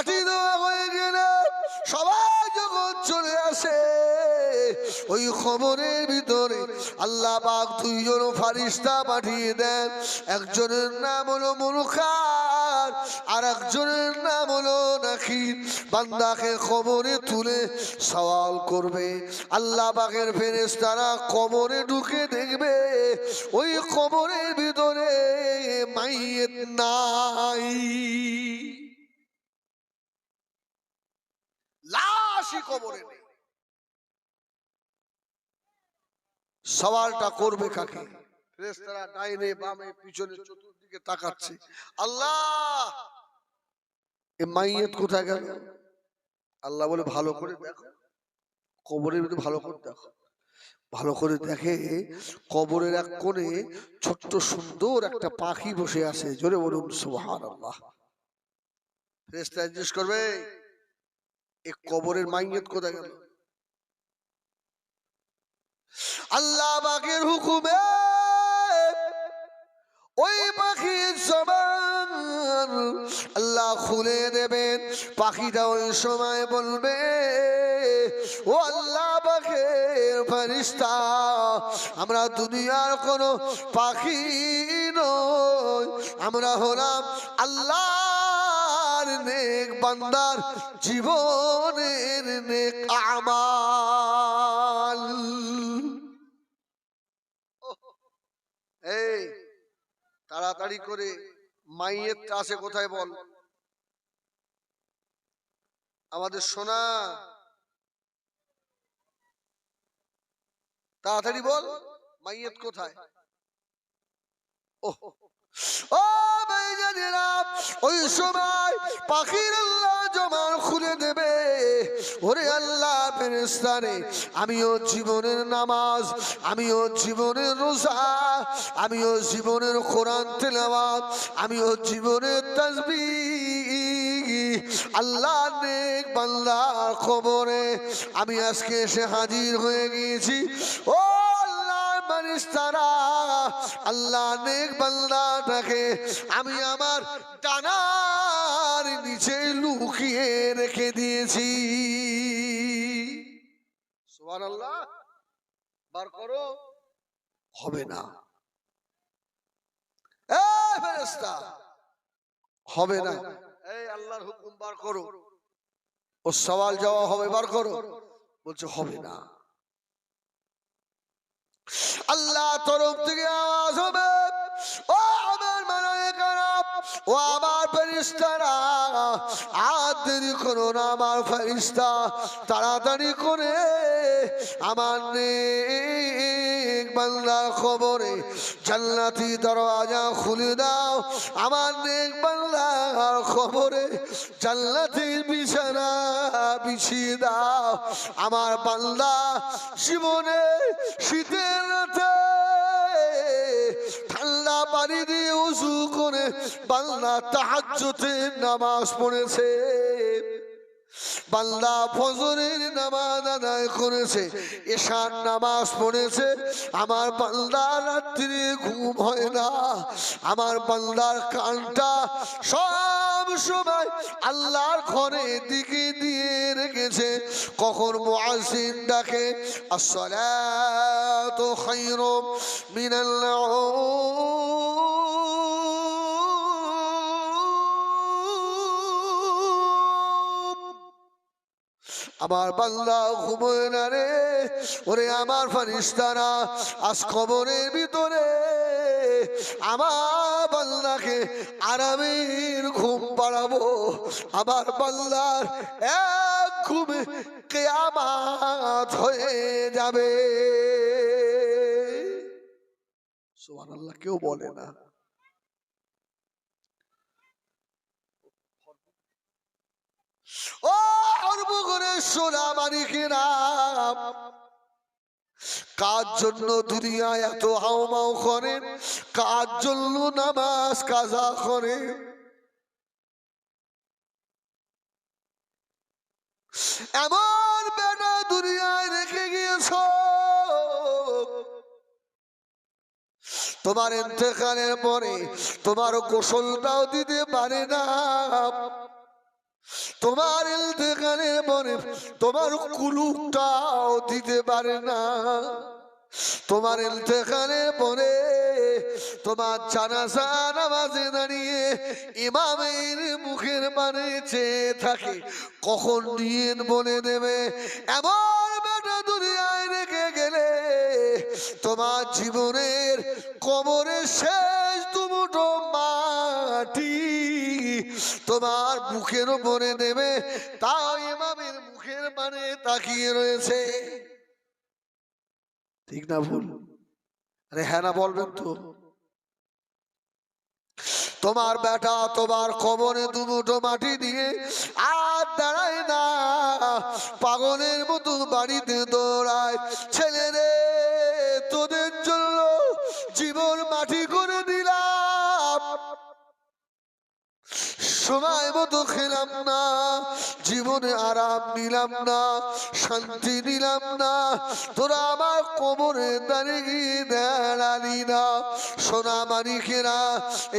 মাটি দেওয়া হয়ে গেলে সবাই যখন চলে আসে, ওই খবরের ভিতরে আল্লাহ পাক দুইজন ফারিস্তা পাঠিয়ে দেন। একজনের নাম হলো মুরুখার আর একজনের নাম হলো নাকির বান্দাকে খবরে তুলে সওয়াল করবে। আল্লাহ পাকের ফেরেশতারা কবরে ঢুকে দেখবে, ওই কবরের ভিতরে মাইয়ের নাই। লাশই কবরে নেই সওয়ালটা করবে কাকে? ফেরেশতারা ডাইনে বামে পিছনে চতুর্দিকে তাকাচ্ছে। আল্লাহ! এ মাইয়েত কোথায় গেল? আল্লাহ বলে ভালো করে দেখো। কবরের ভিতরে ভালো করে দেখো। ভালো করে দেখে কবরের এক কোণে ছোট্ট সুন্দর একটা পাখি বসে আছে। জোরে বলুন সুবহান আল্লাহ ফেরেশতা জিজ্ঞেস করবে এ কবরের মাইয়েত কোথায় গেল? আল্লাহ বাকের হুকুমে ওই পাখির সমান আল্লাহ খুলে দেবেন। পাখিটা ওই সময় বলবে, ও আল্লাহ পাখের ফারিস্তা আমরা দুনিয়ার কোনো পাখি নই, আমরা হলাম আল্লাহর নেক বান্দার জীবনের নেক আমাল। এই, তাড়াতাড়ি করে মাইয়ের আছে কোথায় বল? আমাদের সোনা, তাড়াতাড়ি বল মাইয়েত কোথায়? ও ও ভাইজানেরা ওই সময় পাখির আল্লাহ জমান খুলে দেবে। ওরে আল্লাহ ফেরেস্তারে আমিও জীবনের নামাজ, আমিও জীবনের রোজা, আমিও জীবনের কোরআন তেলাওয়াত, আমিও জীবনের তাসবি আল্লাহ নেক বান্দার খবরে, আমি আজকে এসে হাজির হয়ে গিয়েছি। ও আল্লাহ মানুষ তারা আল্লাহ নেক আমি আমার ডানার নিচে লুকিয়ে রেখে দিয়েছি। সুবহানাল্লাহ, বার করো, হবে না। এই ফেরেশতা, হবে না। এই আল্লাহর হুকুম বার করো। ও সওয়াল জবাব হবে, বার করো। বলছে, হবে না। আল্লাহ তরফ থেকে আওয়াজ হবে। ও আমার মালায়েকারা ও আমার ফেরেশতারা, আর করো না আমার ফেরেশতা, তাড়াতাড়ি করে আমার নেক বান্দার খবরে জান্নাতি দরওয়াজা খুলে দাও। আমার নেক খবরে জান্নাতের বিছানা বিছিয়ে দাও। আমার বান্দা জীবনে শীতের রাতে ঠান্ডা পানি দিয়ে উঁচু করে বাংলা তাহাজ্যতে নামাজ পড়েছে। বান্দা ফজরের নামাজ আদায় করেছে, এশার নামাজ পড়েছে, আমার বান্দা রাত্রি ঘুম হয় না, আমার বান্দার কানটা সব সময় আল্লাহর ঘরে দিকে দিয়ে রেখেছে। কখন মুআজ্জিন ডাকে, আসসালাতু খায়রুম মিনাল আমার বান্দা ঘুমোয় না রে। ওরে আমার ফারিস্তারা আজ খবরের ভিতরে আমার বান্দাকে আরামের ঘুম পাড়াবো। আমার বান্দার এক ঘুমে কেয়ামাত হয়ে যাবে। সুবহানাল্লাহ, কেউ বলে না ও অর্বগণের সোনা মানিকেরা কার জন্য দুনিয়ায় এত হাওমাও করে? কার জন্য নামাজ কাজা করে? এমন বেটা দুনিয়ায় রেখে গিয়েছ তোমার ইন্তেকালের পরে তোমার গোসলটাও দিতে পারে না। তোমার ইন্তেকালের পরে তোমার কুলুকটাও দিতে পারে না। তোমার ইন্তেকালের পরে তোমার জানাজা, নামাজে দাঁড়িয়ে ইমামের মুখের মানে চেয়ে থাকে, কখন নিয়ে বলে দেবে? এমন বেটা দুনিয়ায় রেখে গেলে তোমার জীবনের কবরের শেষ দুমুটো মাটি তোমার মুখের উপরে দেবে তাও ইমামের মুখের মানে তাকিয়ে রয়েছে। ঠিক না ভুল? আরে হ্যাঁ না, বলবেন তো। তোমার বেটা তোমার কবরে দুমুঠো মাটি দিয়ে আর দাঁড়ায় না, পাগলের মতো বাড়িতে দৌড়ায় ছেলে সময় মতো খেলাম না, জীবনে আরাম নিলাম না, শান্তি নিলাম না, তোরা আমার কোমরে দাঁড়িয়ে দাঁড়ালি না। সোনা মানিকেরা,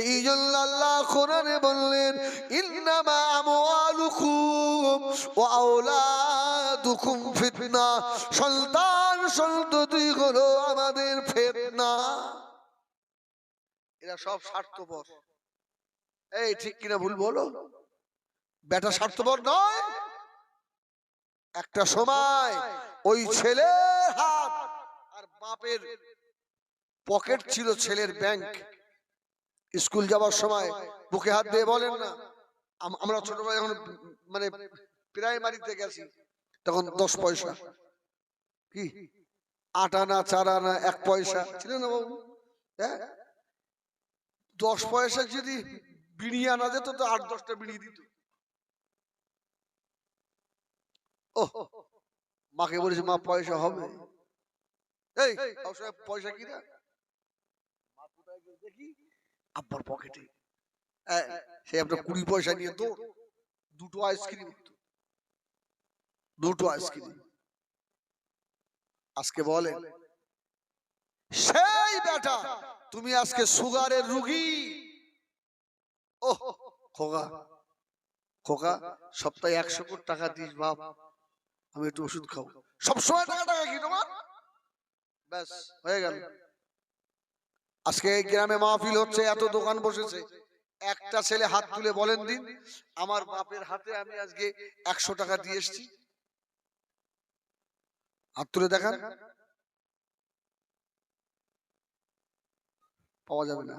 এই জন্য আল্লাহ কোরআনে বললেন, ইন্নামা আমওয়ালুকুম ওয়া আওলাদুকুম ফিতনা। সন্তান সন্ততি হলো আমাদের ফিতনা। এরা সব স্বার্থপর। এই ঠিক কিনা ভুল বলো? বেটা স্বার্থপর নয়। একটা সময় ওই ছেলে হাত আর বাপের পকেট ছিল ছেলের ব্যাংক। স্কুল যাওয়ার সময় বুকে হাত দিয়ে বলেন না, আম- আমরা ছোটবেলায় যখন মানে প্রাইমারিতে গেছি, তখন দশ পয়সা। কি? আট আনা, চার আনা, এক পয়সা। ছিল না বাবু? হ্যাঁ? দশ পয়সা যদি বিড়ি আনা যেত তো আট, দশটা বিড়ি দিত। ও মাকে বলেছে, মা, পয়সা হবে। এই পয়সা কি না? আব্বার পকেটে। সে আপনার কুড়ি পয়সা নিয়ে তো দুটো আইসক্রিম দুটো আইসক্রিম। আজকে বলেন সেই বেটা, তুমি আজকে সুগারের রুগী। ও খোকা খোকা, সপ্তাহে একশো কোটি টাকা দিস বাপ, আমি একটু ওষুধ খাব। সবসময় টাকা টাকা কি তোমার? ব্যাস, হয়ে গেল। আজকে গ্রামে মাহফিল হচ্ছে, এত দোকান বসেছে। একটা ছেলে হাত তুলে বলেন দিন, আমার বাপের হাতে আমি আজকে একশো টাকা দিয়ে এসছি। হাত তুলে দেখান। পাওয়া যাবে না।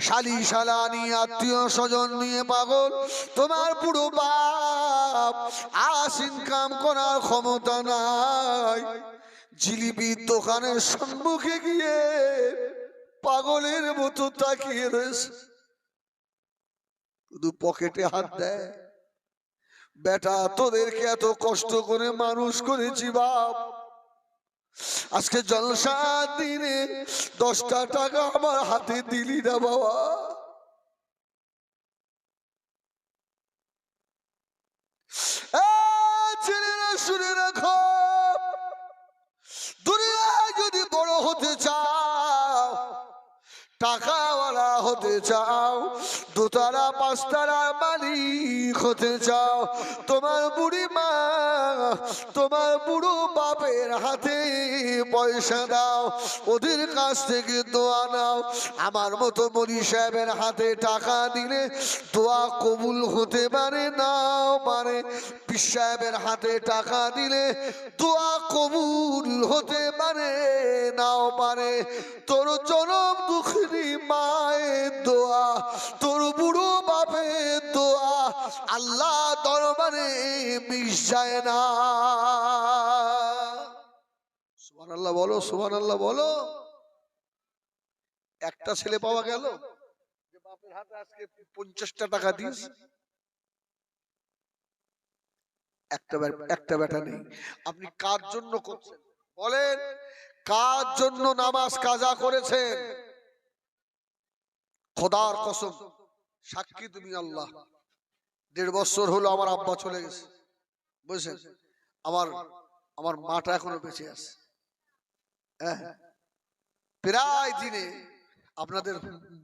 শালি শালানি আত্মীয় স্বজন নিয়ে পাগল। তোমার পুরো বাপ আস ইনকাম করার ক্ষমতা নাই। জিলিপির দোকানের সম্মুখে গিয়ে পাগলের মতো তাকিয়ে রয়েছে। শুধু পকেটে হাত দেয়। বেটা, তোদেরকে এত কষ্ট করে মানুষ করেছি বাপ। আজকে জলসা দিনে দশটা টাকা আমার হাতে দিলি না বাবা। শুনে রাখো, দুনিয়ায় যদি বড় হতে চাও, টাকাওয়ালা হতে চাও দোতারা পাঁচতারা মালিক হতে চাও। তোমার বুড়ি মা, তোমার বুড়ো বাপের হাতে পয়সা দাও। ওদের কাছ থেকে দোয়া নাও। আমার মতো মরি সাহেবের হাতে টাকা দিলে দোয়া কবুল হতে পারে, নাও মানে পিস সাহেবের হাতে টাকা দিলে দোয়া কবুল হতে পারে। নাও পারে। তোর জনম দুঃখী মায়ের দোয়া, তোর বুড়ো বাপের দোয়া, আল্লাহ দরবারে মিশ যায় না। আল্লাহ বলো আল্লাহ বলো। একটা ছেলে পাওয়া গেল পঞ্চাশটা টাকা একটা একটা বেটা নেই। আপনি কার জন্য করছেন? বলেন। কার জন্য নামাজ কাজা করেছেন? খোদার কসম, সাক্ষী তুমি আল্লাহ। দেড় বছর হলো আমার আব্বা চলে গেছে। বুঝছেন? আমার আমার মাটা এখনও বেঁচে আছে। হ্যাঁ প্রায় দিনে আপনাদের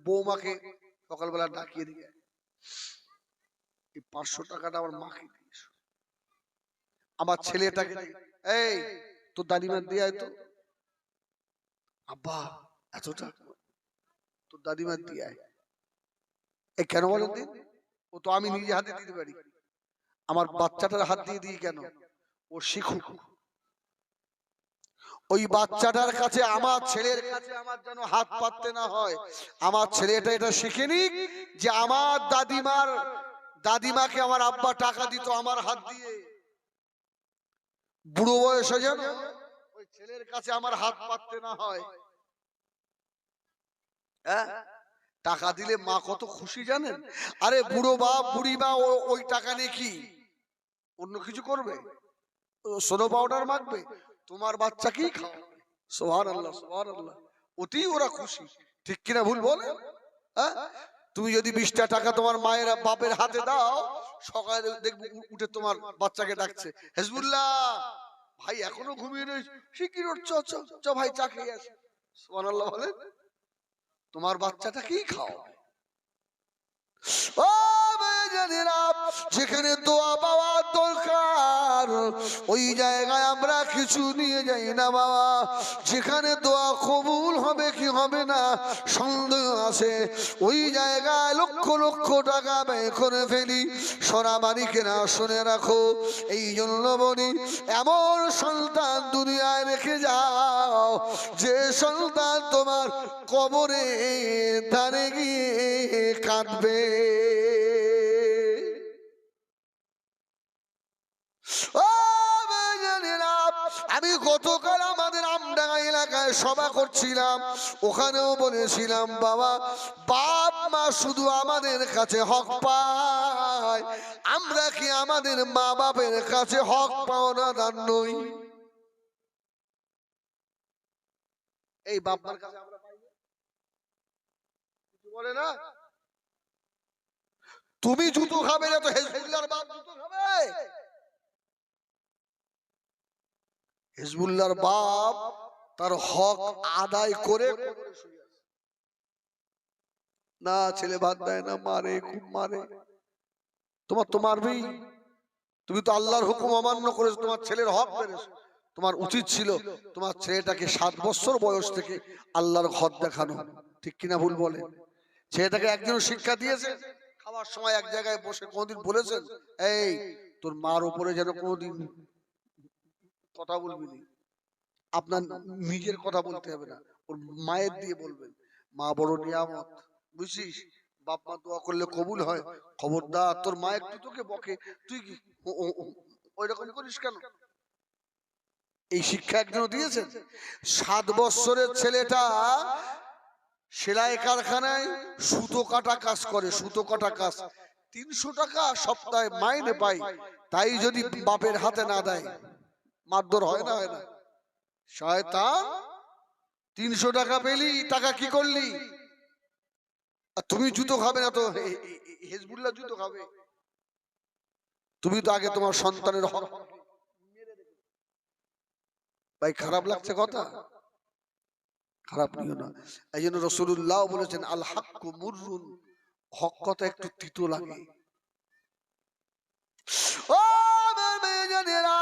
বৌমাকে সকালবেলা ডাকিয়ে দিয়ে এই পাঁচশো টাকাটা আমার মাকে আমার ছেলেটাকে এই, তোর দাদিমা দিয়ে তো আব্বা এত টাকা তোর দাদিমা দিয়ে এই কেন বলেন দিন? ও তো আমি নিজে হাতে দিতে পারি। আমার বাচ্চাটার হাত দিয়ে দিই কেন? ও শিখুক। ওই বাচ্চাটার কাছে আমার ছেলের কাছে আমার যেন হাত পাততে না হয়। আমার ছেলেটা এটা শিখে নিক যে আমার দাদিমার, দাদিমাকে আমার আব্বা টাকা দিত আমার হাত দিয়ে। বুড়ো বয়সে যেন ছেলের কাছে আমার হাত পাততে না হয়। হ্যাঁ? টাকা দিলে মা কত খুশি জানেন? আরে বুড়ো বাপ, বুড়ি ও- ওই টাকা নিয়ে কি? অন্য কিছু করবে? সোনো পাউডার মাখবে? তোমার বাচ্চাকেই খাওয়াবে। সোহান আল্লাহ সোহান আল্লাহ অতি ওরা খুশি। ঠিক কিনা ভুল বলে? হ্যাঁ? তুমি যদি বিশটা টাকা তোমার মায়ের বাপের হাতে দাও, সকালে দেখবে উঠে তোমার বাচ্চাকে ডাকছে। হেজবুল্লাহ! ভাই, এখনও ঘুমিয়ে রয়েছে। শিকির চ চ চ ভাই, চা খেয়ে আসে। বলেন, তোমার বাচ্চাটাকেই খাওয়াবে। ও! মেয়েজানেরা, যেখানে দোয়া পাওয়া দরকার ওই জায়গায় আমরা কিছু নিয়ে যাই না বাবা। যেখানে দোয়া কবুল হবে কি হবে না সন্দেহ আছে। ওই জায়গায় লক্ষ লক্ষ টাকা ব্যয় করে ফেলি। সোনামানি কেনা শুনে রাখো। এই জন্য বলি এমন সন্তান দুনিয়ায় রেখে যাও যে সন্তান তোমার কবরে ধারে গিয়ে কাঁদবে ও বেজানেরা, আমি গতকাল আমাদের আমডাঙ্গা এলাকায় সভা করছিলাম। ওখানেও বলেছিলাম, বাবা, বাপ মা শুধু আমাদের কাছে হক পায়। আমরা কি আমাদের মা বাপের কাছে হক পাওনা দান নই? এই বাপমার কাছে বলে না? তুমি জুতো খাবে না তো হেজবুল্লাহর বাপ জুতো খাবে। হিজবুল্লাহর বাপ তার হক আদায় করে। না, ছেলে ভাত দেয় না, মারে, খুব মারে। তোমার তো মারবেই। তুমি তো আল্লাহর হুকুম অমান্য করেছ, তোমার ছেলের হক মেরেছো। তোমার উচিত ছিল তোমার ছেলেটাকে সাত বছর বয়স থেকে আল্লাহর ঘর দেখানো। ঠিক কিনা ভুল বলে? ছেলেটাকে একজন শিক্ষা দিয়েছে, খাওয়ার সময় এক জায়গায় বসে কোনোদিন বলেছেন, এই, তোর মার উপরে যেন কোনোদিন কথা বলবি নি আপনার নিজের কথা বলতে হবে না। ওর মায়ের দিয়ে বলবেন, মা, বড় নিয়ামত। বুঝছিস? বাপ মা দোয়া করলে কবুল হয়। খবরদার, তোর মা একটু তোকে বকে। তুই কি ওই রকম করিস কেন? এই শিক্ষা একজন দিয়েছেন? সাত বছরের ছেলেটা সেলাই কারখানায় সুতো কাটা কাজ করে, সুতো কাটা কাজ। তিনশো টাকা সপ্তাহে মাইনে পাই তাই যদি বাপের হাতে না দেয়। মারধর হয় না। হয় না। শয়তান তিনশো টাকা পেলি টাকা কি করলি? আর তুমি জুতো খাবে না তো হে- হে- হে- হেজবুল্লাহ জুতো খাবে। তুমি তো আগে তোমার সন্তানের হক ভাই খারাপ লাগছে কথা? খারাপ নিও না। এই জন্য রসুল্লাহ বলেছেন আল হাক্কু মুররুন। হক কথা একটু তিতো লাগে। ও আমার মেয়েজানেরা,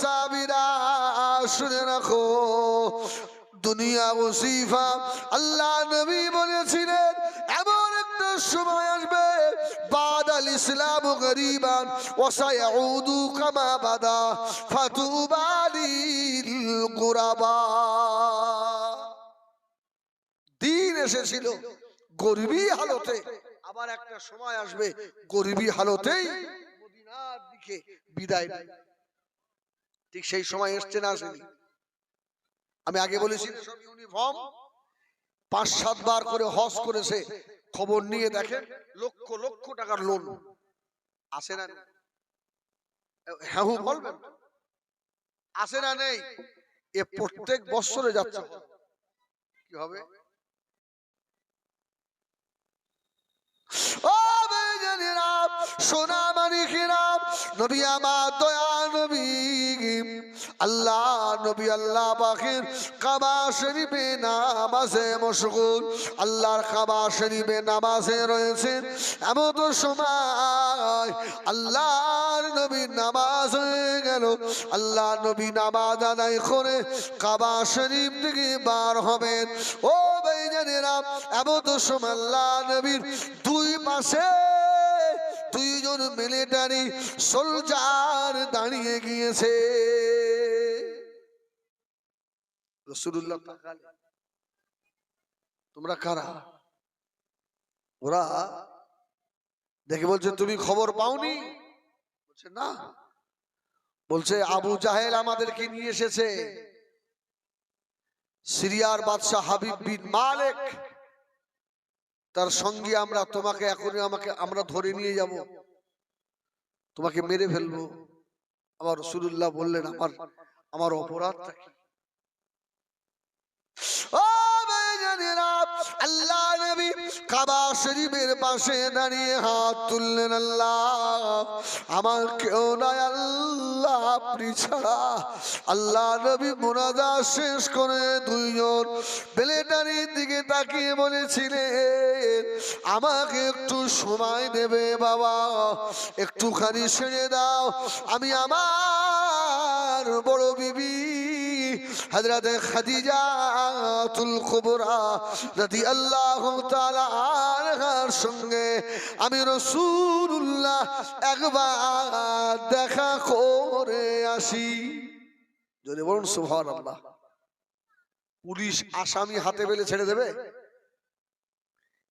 সাবিরা, শুনে রাখো। দুনিয়া ওসিফা, আল্লাহ নবী বলেছিলেন, এমন একটা সময় আসবে বাদ আল ইসলাম গরিবান ওসায়াউদু কামা বাদা ফাতুবালিল গুরাবা দিন এসেছিল, গরিবী হালতে। আবার একটা সময় আসবে, গরিবী হালতেই মদিনার দিকে বিদায়। ঠিক সেই সময় এসছে না আসেনি। আমি আগে বলেছি না, সব ইউনিফর্ম পাঁচ সাতবার করে হজ করেছে খবর নিয়ে দেখেন লক্ষ লক্ষ টাকার লোন আসে না হ্যাঁ হু বলবেন? আসে না নেই। এ প্রত্যেক বছরে যাচ্ছে কি হবে? ও বেজানেরা সোনা নবী আমার দয়া, নবী আল্লাহ নবী আল্লাহ পাখির কাবা শরীফে নামাজে মশগুল। আল্লাহর কাবা শরীফে নামাজে এমন তো সময় আল্লাহর নবী নামাজ হয়ে গেল। আল্লাহ নবী নামাজ আদায় করে কাবা শরীফ থেকে বার হবেন। ও ভাইজানেরা এমন তো সময় আল্লাহ নবীর দুই পাশে দুইজন মিলিটারি সোলজার দাঁড়িয়ে গিয়েছে। তোমরা কারা? ওরা দেখে বলছে, তুমি খবর পাওনি? বলছে, না। বলছে, আবু জাহেল আমাদেরকে নিয়ে এসেছে। সিরিয়ার বাদশাহ হাবিব বিন মালিক তার সঙ্গে আমরা তোমাকে এখনই আমাকে, আমরা ধরে নিয়ে যাব। তোমাকে মেরে ফেলব। আবার রসুল্লাহ বললেন, আমার আমার অপরাধটা কি? আল্লাহ নবী কাবা শরীফের পাশে দাঁড়িয়ে হাত তুললেন আল্লাহ। আমার কেউ নাই আল্লাহ, আপনি ছাড়া। আল্লাহ নবী মোনাজা শেষ করে দুইজন বেলেটারির দিকে তাকিয়ে বলেছিলেন, আমাকে একটু সময় দেবে বাবা, একটুখানি সেরে দাও। আমি আমার বড় বিবি হযরত খাদিজা তুল কুবরা রাদিয়াল্লাহু তাআলা আনহার সঙ্গে আমি রাসূলুল্লাহ একবার দেখা করে আসি। যদি বলুন, সুবহানাল্লাহ। পুলিশ আসামি হাতে পেলে ছেড়ে দেবে?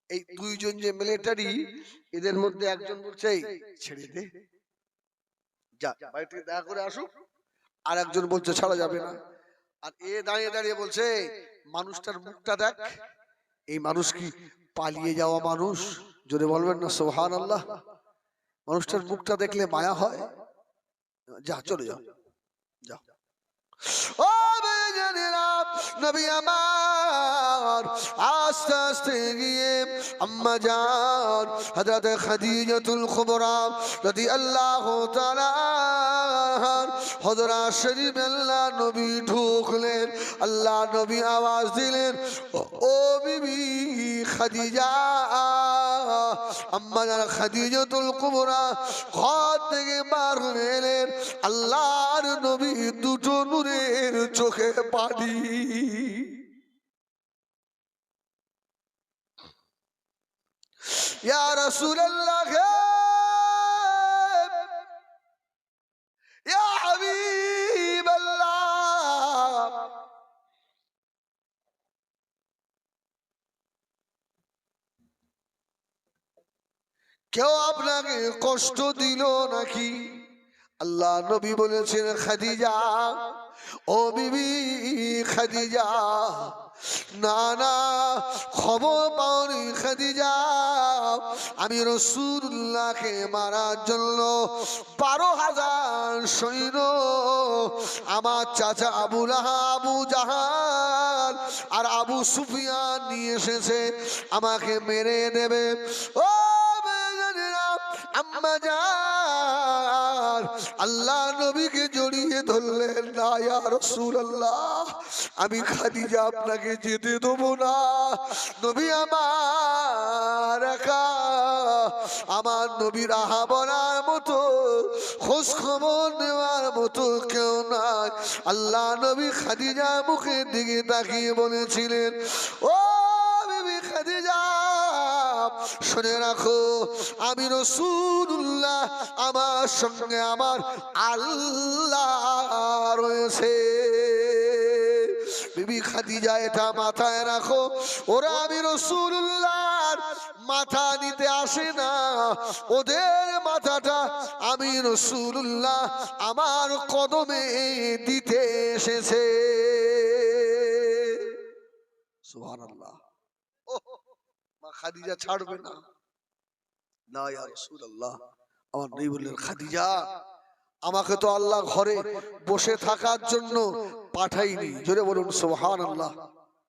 এই দুইজন যে মিলিটারি এদের মধ্যে একজন বলছে ছেড়ে দে। যা বাড়ি থেকে দেখা করে আসুক। আর একজন বলছে, ছাড়া যাবে না। আর এ দাঁড়িয়ে দাঁড়িয়ে বলছে, মানুষটার মুখটা দেখ। এই মানুষ কি পালিয়ে যাওয়া মানুষ? জোরে বলবেন না সোহান আল্লাহ মানুষটার মুখটা দেখলে মায়া হয়। যা, চলে যাও। আমার, আস্তে আস্তে গিয়ে আম্মা তাআলা হযরত শরীফ আল্লাহ নবী ঢুকলেন। আল্লাহ নবী আওয়াজ দিলেন, ও বিবি খাদিজা, আম্মা ঘর থেকে বার এলেন, আল্লাহর নবী দুটো নূরের চোখে পানি। ইয়া রাসূলুল্লাহ কেউ আপনাকে কষ্ট দিল নাকি? আল্লাহ নবী বলেছেন, খাদিজা, ও বিবি, খাদিজা, না না, খবর পাওনি, খাদিজা, আমি রসুল্লাহকে মারার জন্য বারো হাজার সৈন্য, আমার চাচা আবুল আবু জাহান আর আবু সুফিয়ান নিয়ে এসেছে, আমাকে মেরে দেবে। ও জান আল্লাহ নবীকে জড়িয়ে ধরলেন, না, ইয়া রাসূলুল্লাহ, আমি খাদিজা আপনাকে যেতে দেবো না। নবী আমার একা, আমার নবীর আহা বলার মতো, খোঁজ খবর নেওয়ার মতো কেউ নাই। আল্লাহ নবী খাদিজা মুখের দিকে তাকিয়ে বলেছিলেন, ও বিবি খাদিজা শুনে রাখো আমি রসুল্লাহ আমার সঙ্গে আমার আল্লাহ রয়েছে। বিবি খাদিজা এটা মাথায় রাখো ওরা আমি রসুল্লাহর মাথা নিতে আসে না। ওদের মাথাটা আমি রসুল্লাহ আমার কদমে দিতে এসেছে। সুবহানাল্লাহ। ওহ, মা খাদিজা ছাড়বে না। না। ইয়া রাসূলুল্লাহ আমার নবী বললেন খাদিজা আমাকে তো আল্লাহ ঘরে বসে থাকার জন্য পাঠাইনি জোরে বলুন সুবহানাল্লাহ।